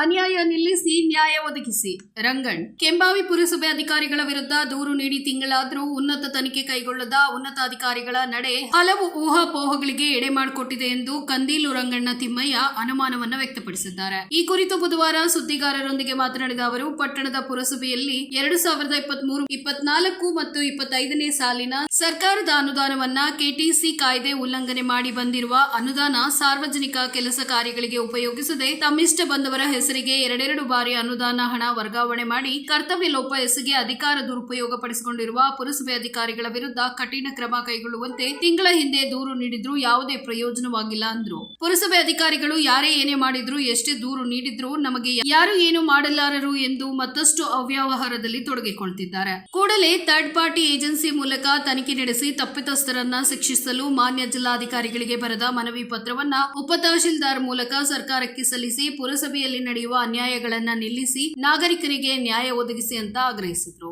ಅನ್ಯಾಯ ನಿಲ್ಲಿಸಿ ನ್ಯಾಯ ಒದಗಿಸಿ. ರಂಗಣ್ ಕೆಂಬಾವಿ ಪುರಸಭೆ ಅಧಿಕಾರಿಗಳ ವಿರುದ್ಧ ದೂರು ನೀಡಿ ತಿಂಗಳಾದರೂ ಉನ್ನತ ತನಿಖೆ ಕೈಗೊಳ್ಳದ ಉನ್ನತ ಅಧಿಕಾರಿಗಳ ನಡೆ ಹಲವು ಊಹಾಪೋಹಗಳಿಗೆ ಎಡೆ ಮಾಡಿಕೊಟ್ಟಿದೆ ಎಂದು ಕಂದೀಲು ರಂಗಣ್ಣ ತಿಮ್ಮಯ್ಯ ಅನುಮಾನವನ್ನು ವ್ಯಕ್ತಪಡಿಸಿದ್ದಾರೆ. ಈ ಕುರಿತು ಬುಧವಾರ ಸುದ್ದಿಗಾರರೊಂದಿಗೆ ಮಾತನಾಡಿದ ಅವರು, ಪಟ್ಟಣದ ಪುರಸಭೆಯಲ್ಲಿ ಎರಡು ಸಾವಿರದ ಇಪ್ಪತ್ಮೂರು, ಇಪ್ಪತ್ನಾಲ್ಕು ಮತ್ತು ಇಪ್ಪತ್ತೈದನೇ ಸಾಲಿನ ಸರ್ಕಾರದ ಅನುದಾನವನ್ನ ಕೆಟಿಸಿ ಕಾಯ್ದೆ ಉಲ್ಲಂಘನೆ ಮಾಡಿ ಬಂದಿರುವ ಅನುದಾನ ಸಾರ್ವಜನಿಕ ಕೆಲಸ ಕಾರ್ಯಗಳಿಗೆ ಉಪಯೋಗಿಸದೆ ತಮ್ಮಿಷ್ಟ ಬಂದವರ ಹೆಸರಿಗೆ ಎರಡೆರಡು ಬಾರಿ ಅನುದಾನ ಹಣ ವರ್ಗಾವಣೆ ಮಾಡಿ ಕರ್ತವ್ಯ ಲೋಪ ಎಸಗಿ ಅಧಿಕಾರ ದುರುಪಯೋಗ ಪಡಿಸಿಕೊಂಡಿರುವ ಪುರಸಭೆ ಅಧಿಕಾರಿಗಳ ವಿರುದ್ಧ ಕಠಿಣ ಕ್ರಮ ಕೈಗೊಳ್ಳುವಂತೆ ತಿಂಗಳ ಹಿಂದೆ ದೂರು ನೀಡಿದ್ರೂ ಯಾವುದೇ ಪ್ರಯೋಜನವಾಗಿಲ್ಲ ಅಂದ್ರು. ಪುರಸಭೆ ಅಧಿಕಾರಿಗಳು ಯಾರೇ ಏನೇ ಮಾಡಿದ್ರು ಎಷ್ಟೇ ದೂರು ನೀಡಿದ್ರು ನಮಗೆ ಯಾರು ಏನು ಮಾಡಲಾರರು ಎಂದು ಮತ್ತಷ್ಟು ಅವ್ಯವಹಾರದಲ್ಲಿ ತೊಡಗಿಕೊಳ್ತಿದ್ದಾರೆ. ಕೂಡಲೇ ಥರ್ಡ್ ಪಾರ್ಟಿ ಏಜೆನ್ಸಿ ಮೂಲಕ ತನಿಖೆ ನಡೆಸಿ ತಪ್ಪಿತಸ್ಥರನ್ನ ಶಿಕ್ಷಿಸಲು ಮಾನ್ಯ ಜಿಲ್ಲಾಧಿಕಾರಿಗಳಿಗೆ ಬರೆದ ಮನವಿ ಪತ್ರವನ್ನ ಉಪತಹಶೀಲ್ದಾರ್ ಮೂಲಕ ಸರ್ಕಾರಕ್ಕೆ ಸಲ್ಲಿಸಿ ಪುರಸಭೆಯಲ್ಲಿ ನಡೆಯುವ ಅನ್ಯಾಯಗಳನ್ನ ನಿಲ್ಲಿಸಿ ನಾಗರಿಕರಿಗೆ ನ್ಯಾಯ ಒದಗಿಸಿ ಅಂತ ಆಗ್ರಹಿಸಿದ್ರು.